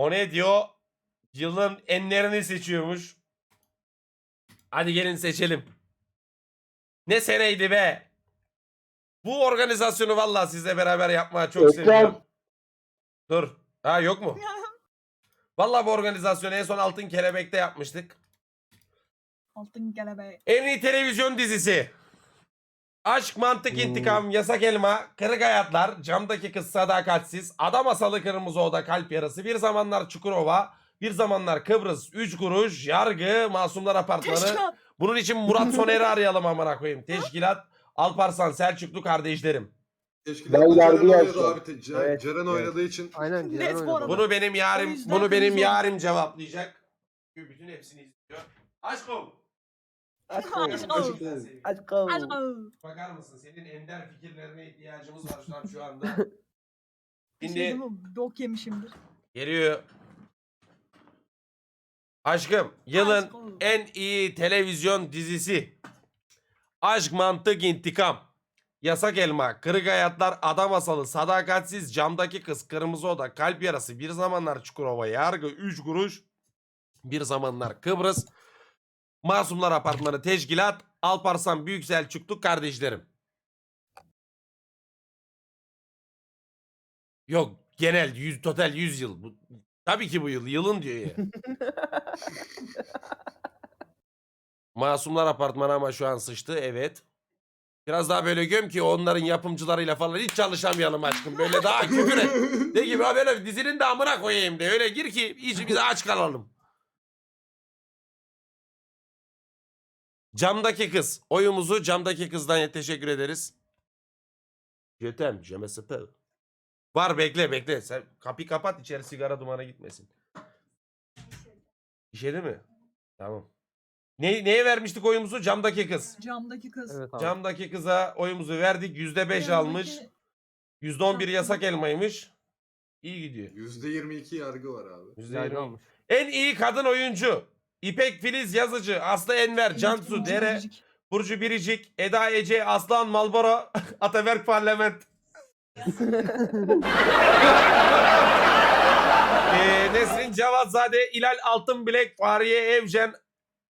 O ne diyor? Yılın enlerini seçiyormuş. Hadi gelin seçelim. Ne seneydi be? Bu organizasyonu vallahi sizle beraber yapmaya çok Ekrem. seviyorum. Dur. Ha yok mu? Vallahi bu organizasyonu en son Altın Kelebek'te yapmıştık. Altın kelebeği. En iyi televizyon dizisi. Aşk, Mantık, Hmm. İntikam, Yasak Elma, Kırık Hayatlar, Camdaki Kız Sadakatsiz, Ada Masalı Kırmızı Oda Kalp Yarası, Bir Zamanlar Çukurova, Bir Zamanlar Kıbrıs, Üç Kuruş, Yargı, Masumlar Apartmanı. Teşkilat. Bunun için Murat Soner'i arayalım amına koyayım. Teşkilat, Alparslan, Selçuklu kardeşlerim. Teşkilatta Ben Ceren oynuyordu yazdım. abi. Te- Ce- Evet, Ceren oynadığı için. Aynen Net Ceren bu oynadı. arada. Bunu benim O yarim, yüzden bunu benim kırmızı yarim cevaplayacak. Çünkü bütün hepsini izliyor. Aşkım. Aşkım. Aşkım. Aşkım. Bakar mısın? Senin ender fikirlerine ihtiyacımız var şu an şu anda. Bir şey Şimdi değil mi? Bok yemişimdir. geliyor. Aşkım, yılın Aşkım. en iyi televizyon dizisi. Aşk, Mantık, İntikam. Yasak Elma, Kırık Hayatlar, Ada Masalı, Sadakatsiz, Camdaki Kız, Kırmızı Oda, Kalp Yarası, Bir Zamanlar Çukurova, Yargı, Üç Kuruş, Bir Zamanlar Kıbrıs, Masumlar Apartmanı, Teşkilat, Alparslan Büyük Selçuklu kardeşlerim. Yok genel 100 total 100 yıl. Bu, tabii ki bu yıl. Yılın diyor ya. Masumlar Apartmanı ama şu an sıçtı. Evet. Biraz daha böyle göm ki onların yapımcılarıyla falan hiç çalışamayalım aşkım. Böyle daha küfür et. De gibi böyle dizinin de amına koyayım de. Öyle gir ki hiç bize aç kalalım. Camdaki kız. Oyumuzu camdaki kızdan teşekkür ederiz. Jötem, je me s'appelle. Var bekle bekle. Sen kapıyı kapat içeri sigara dumanı gitmesin. İşedi mi? Tamam. Ne, neye vermiştik oyumuzu? Camdaki kız. Camdaki kız. Evet abi. Camdaki kıza oyumuzu verdik. Yüzde beş Camdaki- almış. Yüzde on bir yasak elmaymış. İyi gidiyor. %22 yargı var abi. Yüzde Yargı yirmi. almış. En iyi kadın oyuncu. İpek Filiz Yazıcı, Aslı Enver, Cansu Dere, biricik. Burcu Biricik, Eda Ece, Aslan Malboro, Ataberk Parlament. ee, Nesrin Cevatzade, İlal Altınbilek, Fahriye Evcen,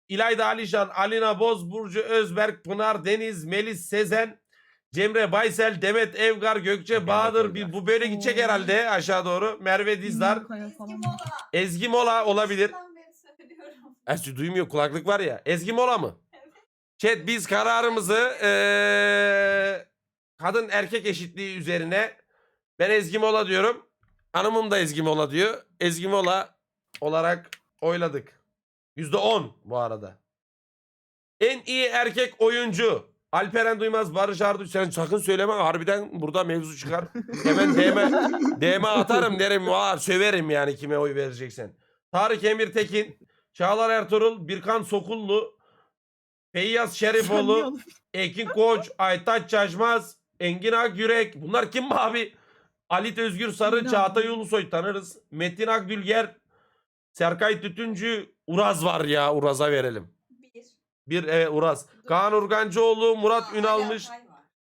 İlayda Alişan, Alina Boz, Burcu Özberk, Pınar Deniz, Melis Sezen, Cemre Baysel, Demet Evgar, Gökçe Bahadır. Bir, bu böyle gidecek herhalde aşağı doğru. Merve Dizdar. Ezgi Mola olabilir. Ersi duymuyor kulaklık var ya. Ezgi Mola mı? Chat biz kararımızı eee, kadın erkek eşitliği üzerine ben Ezgi Mola diyorum. Hanımım da Ezgi Mola diyor. Ezgi Mola olarak oyladık. Yüzde on bu arada. En iyi erkek oyuncu. Alperen Duymaz, Barış Arduç. Sen sakın söyleme harbiden burada mevzu çıkar. Hemen DM, DM atarım derim. Var söverim yani kime oy vereceksen. Tarık Emir Tekin, Çağlar Ertuğrul, Birkan Sokullu, Feyyaz Şerifoğlu. Ekin Koç, Aytaç Çaşmaz, Engin Akyürek. Bunlar kim mi abi? Halit Özgür Sarı, Engin Çağatay. Ulusoy tanırız. Metin Akdülger, Serkay Tütüncü, Uraz var ya Uraz'a verelim. Bir. Bir evet Uraz. Kaan Urgancıoğlu, Murat Aa, Ünalmış.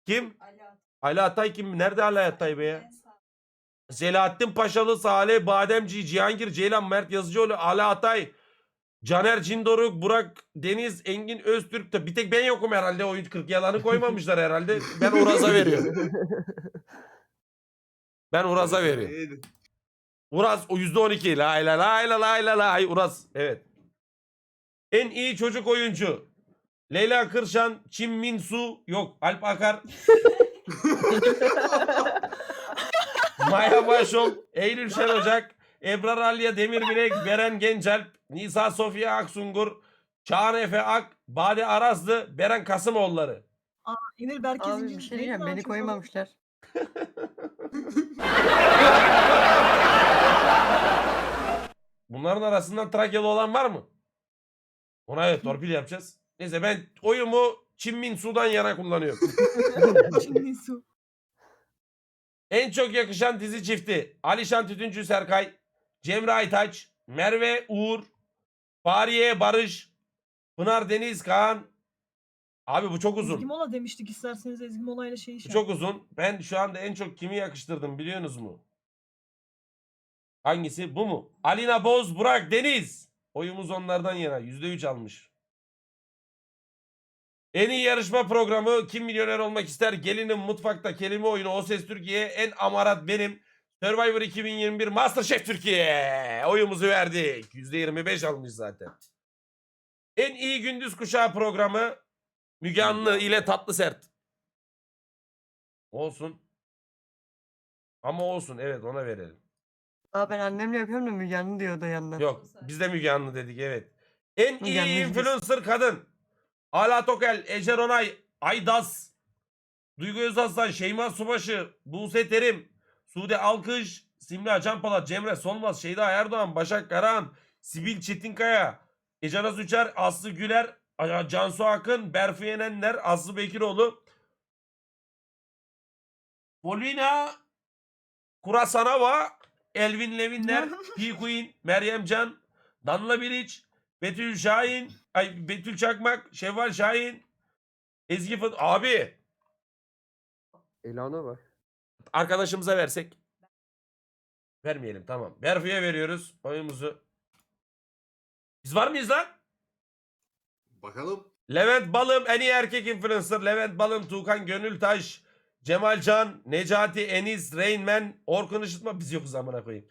Kim? Ali Atay. Ali Atay kim? Nerede Ali Atay be ya? Selahattin Paşalı, Salih Bademci, Cihangir Ceylan, Mert Yazıcıoğlu, Ali Atay, Caner Cindoruk, Burak Deniz, Engin Öztürk de bir tek ben yokum herhalde. Oyuncu 40 yalanı koymamışlar herhalde. Ben Uraz'a veriyorum. Ben Uraz'a veriyorum. İyiydi. Uraz o %12. Lay la lay la lay la lay. Uraz. Evet. En iyi çocuk oyuncu. Leyla Kırşan, Çin Min Su, yok Alp Akar. Maya Başol, Eylül Şen Ocak, Ebrar Alya Demirbinek, Beren Gencelp, Nisa Sofya Aksungur, Çağan Efe Ak, Bade Arazlı, Beren Kasımoğulları. Emir Berke Abi bir şey diyeceğim beni koymamışlar. Bunların arasından Trakyalı olan var mı? Ona evet torpil yapacağız. Neyse ben oyumu Çin Min Su'dan yana kullanıyorum. Çin'in su. En çok yakışan dizi çifti. Alişan Tütüncü Serkay, Cemre Aytaç, Merve Uğur, Fahriye Barış, Pınar Deniz Kaan. Abi bu çok Ezgi uzun. Mola demiştik isterseniz Ezgi Mola ile şey Bu çok uzun. Ben şu anda en çok kimi yakıştırdım biliyorsunuz mu? Hangisi? Bu mu? Alina Boz, Burak Deniz. Oyumuz onlardan yana. %3 almış. En iyi yarışma programı Kim Milyoner Olmak ister? Gelinin Mutfakta Kelime Oyunu O Ses Türkiye. En amarat benim. Survivor 2021 Masterchef Türkiye. Oyumuzu verdik. %25 almış zaten. En iyi gündüz kuşağı programı Müge Anlı ile Tatlı Sert. Olsun. Ama olsun evet ona verelim. Aa ben annemle yapıyorum da Müge Anlı diyordu yanına. Yok biz de Müge Anlı dedik evet. En Müge iyi Anlı'cıyız. influencer kadın. Ala Tokel, Ece Ronay, Aydas, Duygu Özaslan, Şeyma Subaşı, Buse Terim, Sude Alkış, Simla Canpalat, Cemre Solmaz, Şeyda Erdoğan, Başak Karahan, Sibil Çetinkaya, Ece Naz Uçar, Aslı Güler, Cansu Akın, Berfu Yenenler, Aslı Bekiroğlu, Polina Kurasanova, Elvin Levinler, P Queen, Meryem Can, Danla Bilic, Betül Şahin, ay Betül Çakmak, Şevval Şahin, Ezgi Fıt abi Elana var. Arkadaşımıza versek. Vermeyelim tamam. Berfu'ya veriyoruz oyumuzu. Biz var mıyız lan? Bakalım. Levent Balım en iyi erkek influencer. Levent Balım, Tuğkan Gönültaş, Cemal Can, Necati Enis, Reynmen, Orkun Işıtma. Biz yokuz amına koyayım.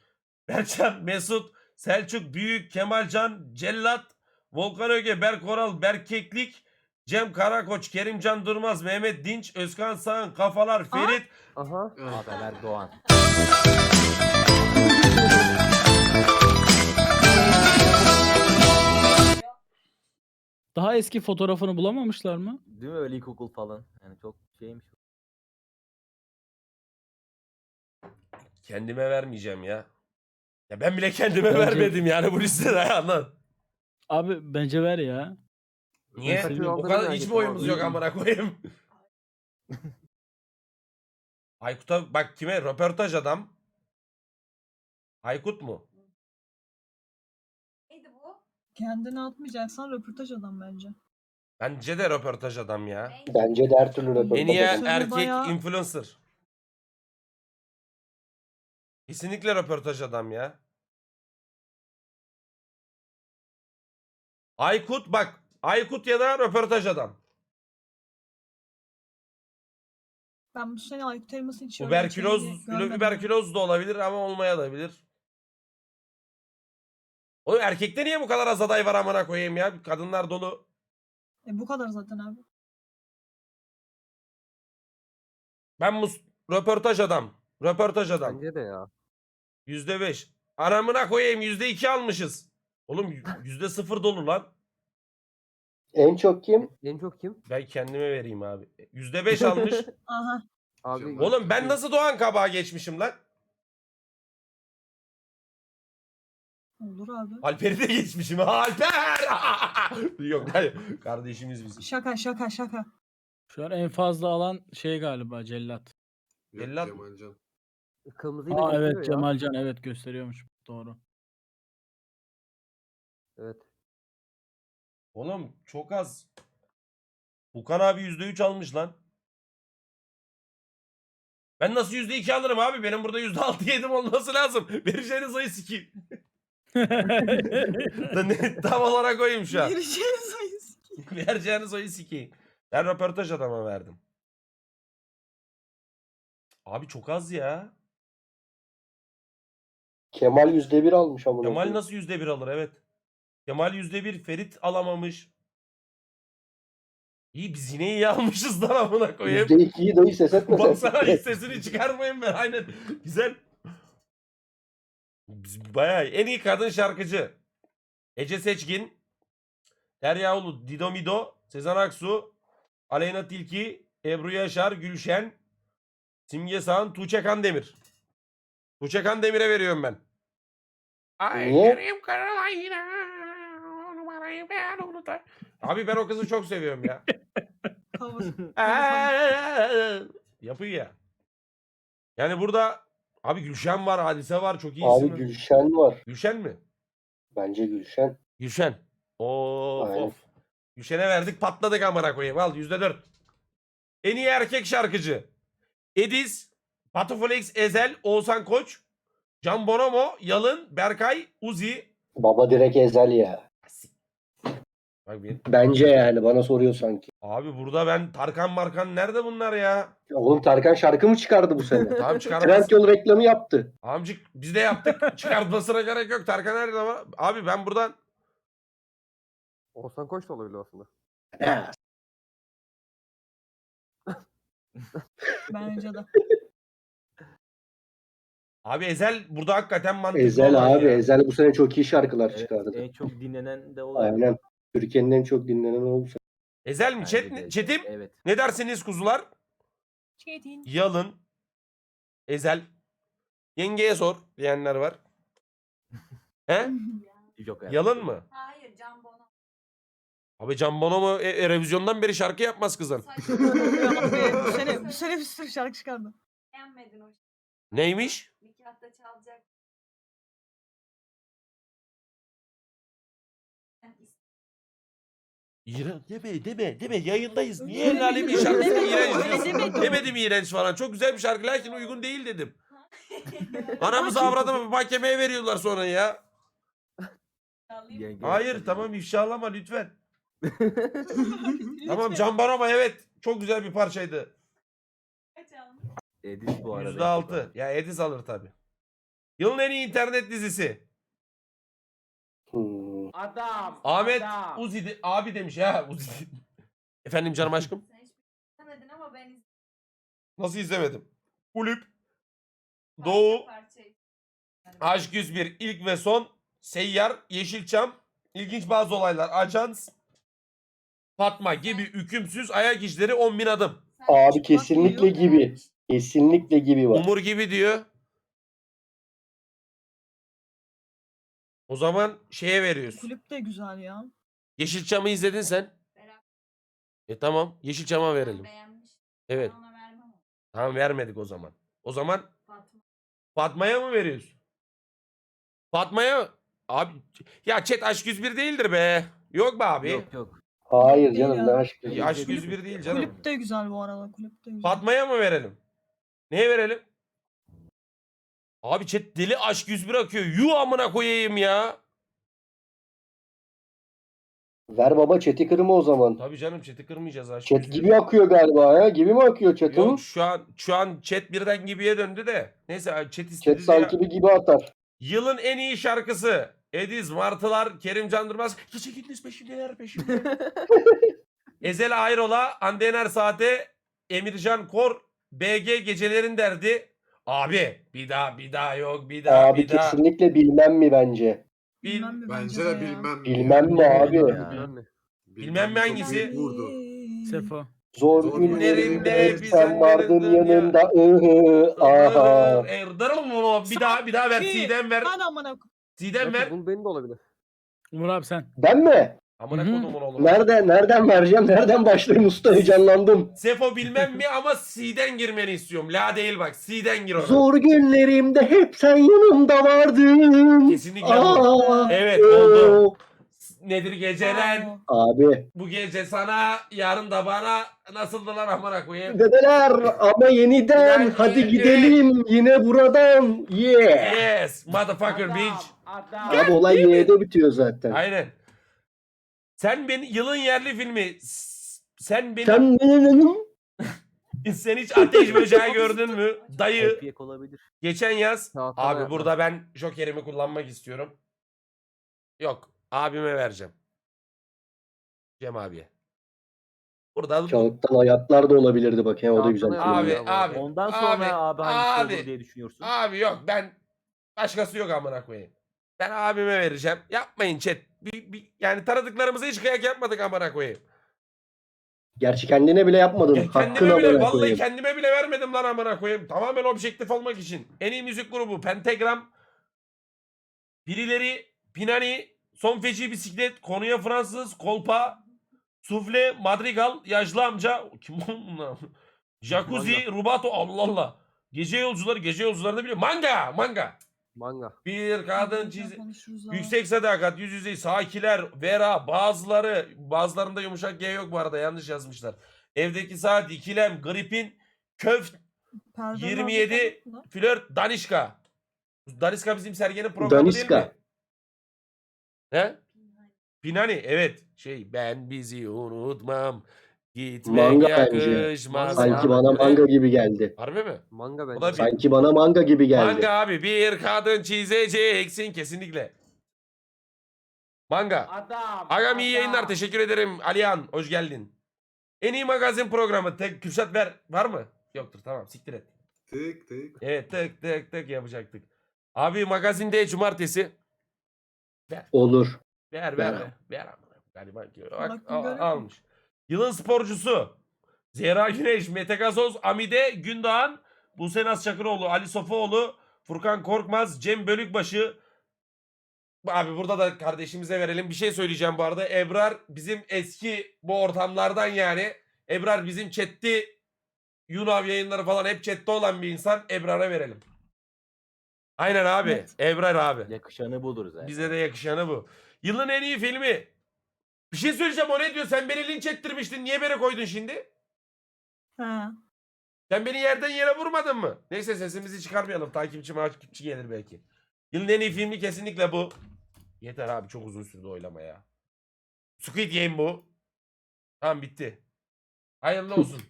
Berkcan, Mesut, Selçuk Büyük, Kemal Can, Cellat, Volkan Öge, Berk Oral, Berk Keklik, Cem Karakoç, Kerimcan Durmaz, Mehmet Dinç, Özkan Sağın, Kafalar, Ferit. Aha. Ah, Haber Doğan. Daha eski fotoğrafını bulamamışlar mı? Değil mi öyle ilkokul falan? Yani çok şeymiş. Kendime vermeyeceğim ya. Ya ben bile kendime Bence- vermedim yani bu listede anladın. Abi bence ver ya. Niye? seviyorum. O kadar hiç mi oyumuz yok amına koyayım? Aykut'a bak kime? Röportaj adam. Aykut mu? Neydi bu? Kendini atmayacaksan röportaj adam bence. Bence de röportaj adam ya. Bence de her türlü röportaj. En iyi erkek bayağı- influencer. Kesinlikle röportaj adam ya. Aykut bak. Aykut ya da röportaj adam. Ben bu sene Aykut Elmas'ın hiç öyle Überküloz, şeyini görmedim. überküloz da olabilir ama olmayabilir. Oğlum erkekte niye bu kadar az aday var amına koyayım ya? Kadınlar dolu. E, bu kadar zaten abi. Ben mus röportaj adam. Röportaj adam. Bence de ya. Yüzde beş. Anamına koyayım yüzde iki almışız. Oğlum yüzde sıfır dolu lan. En çok kim? En çok kim? Ben kendime vereyim abi. Yüzde beş almış. Aha. Abi. Oğlum ben nasıl Doğan Kabağa geçmişim lan? Olur abi. Alper'i de geçmişim. Alper! Yok hayır. Kardeşimiz biz. Şaka şaka şaka. Şu an en fazla alan şey galiba Cellat. Yok, Cellat- Cemalcan. Kırmızıyla Aa gösteriyor evet ya. Cemalcan evet gösteriyormuş. Doğru. Evet. Oğlum çok az. Bukan abi yüzde üç almış lan. Ben nasıl yüzde iki alırım abi? Benim burada yüzde altı yedim olması lazım. Vereceğiniz sayı sikeyim. Tam olarak koyayım şu an. Gireceğiz sayısı. Vereceğiniz sayı sikeyim. Ben röportaj adama verdim. Abi çok az ya. Kemal yüzde bir almış amına. Kemal nasıl yüzde bir alır evet. Kemal yüzde bir Ferit alamamış. İyi biz yine iyi almışız lan amına koyayım. Yüzde ikiyi dahi ses etmesen. Baksana hiç sesini çıkarmayın ben aynen. Güzel. Biz bayağı en iyi kadın şarkıcı. Ece Seçkin. Derya Ulu, Dido Mido, Sezen Aksu, Aleyna Tilki, Ebru Yaşar, Gülşen, Simge Sağan, Tuğçe Kandemir. Tuğçe Kandemir'e veriyorum ben. Ay Niye? yarım Numarayı ben unutayım. Abi ben o kızı çok seviyorum ya. Yapıyor ya. Yani burada abi Gülşen var, Hadise var. Çok iyi Abi isim. Gülşen var. Gülşen mi? Bence Gülşen. Gülşen. Aynen. of. Gülşen'e verdik patladık amına koyayım. Al yüzde dört. En iyi erkek şarkıcı. Ediz, Batuflex Ezel, Oğuzhan Koç, Can Bonomo, Yalın, Berkay, Uzi. Baba direkt ezel ya. Bak bir. Bence yani bana soruyor sanki. Abi burada ben Tarkan Markan nerede bunlar ya? Oğlum Tarkan şarkı mı çıkardı bu sene? Tamam çıkarmaz. Trendyol reklamı yaptı. Amcık biz de yaptık. Çıkartmasına gerek yok. Tarkan nerede ama? Abi ben buradan Oğuzhan Koç da olabilir aslında. Bence de. Abi Ezel burada hakikaten mantıklı Ezel abi. ya. Ezel bu sene çok iyi şarkılar Evet, çıkardı. en çok dinlenen de olabilir. Aynen. Türkiye'nin en çok dinlenen o bu sene. Ezel mi? Chat, de. chatim Evet. ne dersiniz kuzular? Çetin. Yalın. Ezel. Yengeye sor diyenler var. He? Yok yani. Yalın mı? Hayır Can Bono. Abi Can Bono mu e, Erevizyon'dan beri şarkı yapmaz kızın. bu sene, bu sene bir sürü şarkı çıkardı. Beğenmedin o Neymiş? nikahta çalacak. İğrenç deme deme deme yayındayız. Niye el deme, öyle iğrenç deme, diyorsun? öyle deme. Demedim iğrenç falan. Çok güzel bir şarkı lakin uygun değil dedim. Anamızı avradımı mahkemeye veriyorlar sonra ya. Yenge- Hayır tamam ifşalama lütfen. Tamam Can Bonomo evet. Çok güzel bir parçaydı. Edis bu arada. Yüzde altı. Ya Edis alır tabi. Yılın en iyi internet dizisi. Hmm. Adam. Ahmet Uzi de- abi demiş ya Uzi. Efendim canım aşkım. Sen hiç istemedin ama ben izledim. Nasıl izlemedim? Kulüp. Parça Doğu. parçayı. Aşk 101 ilk ve son. Seyyar. Yeşilçam. İlginç bazı olaylar. Ajans. Fatma gibi hükümsüz ayak işleri 10 bin adım. Sen Abi hiç kesinlikle bakmıyor gibi. musun? Kesinlikle gibi var. Umur gibi diyor. O zaman şeye veriyorsun. Kulüp de güzel ya. Yeşilçam'ı izledin sen. Beraber E tamam. Yeşilçam'a verelim. Beğenmiş. Evet. Ben ona vermem. Tamam vermedik o zaman. O zaman Fatma. Fatma'ya mı veriyorsun? Fatma'ya Abi ya chat aşk 101 değildir be. Yok be abi. Yok yok. Hayır Değil canım ya. ne aşkı. Ya aşk 101 değil canım. Kulüp de güzel bu arada. Kulüp de güzel. Fatma'ya mı verelim? Neye verelim? Abi chat deli aşk 101 akıyor. Yu amına koyayım ya. Ver baba chat'i kırma o zaman. Tabii canım chat'i kırmayacağız aşk Chat 101. gibi akıyor galiba ya. Gibi mi akıyor chat'in? Yok şu an şu an chat birden gibiye döndü de. Neyse chat istedi. Chat sanki bir gibi atar. Yılın en iyi şarkısı. Ediz, Martılar, Kerim Can Durmaz. Gece gündüz peşimdeler peşimde. Ezel Ayrola, Hande Yener Saate, Emircan Kor, BG Gecelerin derdi. Abi bir daha bir daha yok bir daha Abi bir daha. kesinlikle bilmem mi bence? Bil- Bilmem mi Bence ya. de bilmem. Bilmem mi abi? Bilmem mi çok hangisi? büyük Vurdu. Sefo. Zor Zor hep sen vardın bizlerin yanında. Ihı, aha. Bir daha bir daha ver. Ki- Sidem ver. Ben amına koyayım. Sidem ver. Bunun benim de olabilir. Umur abi sen. Ben mi? Amına Hı hı. kodumun oğlum. Nerede, nereden vereceğim? Nereden başlayayım usta? Heyecanlandım. Sefo bilmem mi ama C'den girmeni istiyorum. La değil bak. C'den gir ona. Zor günlerimde hep sen yanımda vardın. Kesinlikle Aa, Evet oldu. oo. Nedir geceler? Bravo. Abi Bu gece sana, yarın da bana nasıldı lan amına koyayım? dedeler ama yeniden Yeniden, hadi evet. gidelim yine buradan. Yeah. Yes, motherfucker bitch. Abi olay Y'de bitiyor zaten. Aynen. Sen beni yılın yerli filmi s- sen beni Sen benim sen hiç ateş böceği gördün mü? Dayı Kopyek olabilir. geçen yaz Tahtada abi yapma. burada ben jokerimi kullanmak istiyorum. Yok, abime vereceğim. Cem abiye. Burada bu- Kağıttan hayatlar da olabilirdi bak. he, o da güzel. Kağıttan Abi, yapma. abi. Ondan sonra abi, hangisi abi. olur diye düşünüyorsun. Abi yok ben başkası yok amına koyayım. Ben abime vereceğim. Yapmayın chat. Bir, bir- yani tanıdıklarımıza hiç kıyak yapmadık amına koyayım. Gerçi kendine bile yapmadın. Ya Hakkını kendime bile amına vallahi koyayım. kendime bile vermedim lan amına koyayım. Tamamen objektif olmak için. En iyi müzik grubu Pentagram. Birileri Pinani, Son Feci Bisiklet, Konuya Fransız, Kolpa, Sufle, Madrigal, Yaşlı Amca. Kim oğlum bunlar? Jacuzzi, Rubato Allah Allah. Gece yolcuları, gece yolcularını biliyor. Manga, manga. Manga. Bir kadın çiz... Yüksek sadakat, yüz yüze, sakiler, vera, bazıları, bazılarında yumuşak G yok bu arada yanlış yazmışlar. Evdeki saat, ikilem, gripin, köft, Perdeler 27 falan da. flört, danişka. Daniska bizim Sergen'in programı değil mi? He? Pinani evet. Şey ben bizi unutmam. Gitmek Manga bence. yakışmaz. Sanki bana. manga gibi geldi. Harbi mi? Manga bence. da bir- Sanki bana manga gibi geldi. Manga abi bir kadın çizeceksin kesinlikle. Manga. Adam. Agam iyi yayınlar teşekkür ederim. Alihan hoş geldin. En iyi magazin programı. Tek Kürşat ver. Var mı? Yoktur tamam siktir et. Tık tık. Evet tık tık tık yapacaktık. Abi magazinde cumartesi. Olur. Ver ver Ver. ver. Ver amına. Galiba bak, Bak, al- görüyor almış. Yılın sporcusu. Zehra Güneş, Mete Gazoz, Amide Gündoğan, Buse Naz Çakıroğlu, Ali Sofuoğlu, Furkan Korkmaz, Cem Bölükbaşı. Abi burada da kardeşimize verelim. Bir şey söyleyeceğim bu arada. Ebrar bizim eski bu ortamlardan yani. Ebrar bizim chat'ti Yunav yayınları falan hep chat'te olan bir insan. Ebrar'a verelim. Aynen abi. Evet. Ebrar abi. Yakışanı budur zaten. Bize de yakışanı bu. Yılın en iyi filmi. Bir şey söyleyeceğim o ne diyor? Sen beni linç ettirmiştin. Niye beni koydun şimdi? Ha. Sen beni yerden yere vurmadın mı? Neyse sesimizi çıkarmayalım. Takipçi makipçi gelir belki. Yılın en iyi filmi kesinlikle bu. Yeter abi çok uzun sürdü oylama ya. Squid Game bu. Tamam bitti. Hayırlı olsun.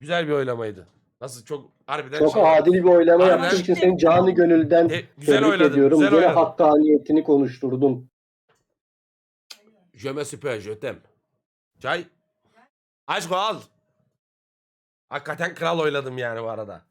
Güzel bir oylamaydı. Nasıl çok harbiden Çok şey- adil bir oylama Harbiden- yaptığın için seni canı gönülden E, güzel tebrik oyladın. ediyorum. Güzel Gene oyladın. hakkaniyetini konuşturdun. Je me super, je t'aime. Çay. Aşk al. Hakikaten kral oyladım yani bu arada.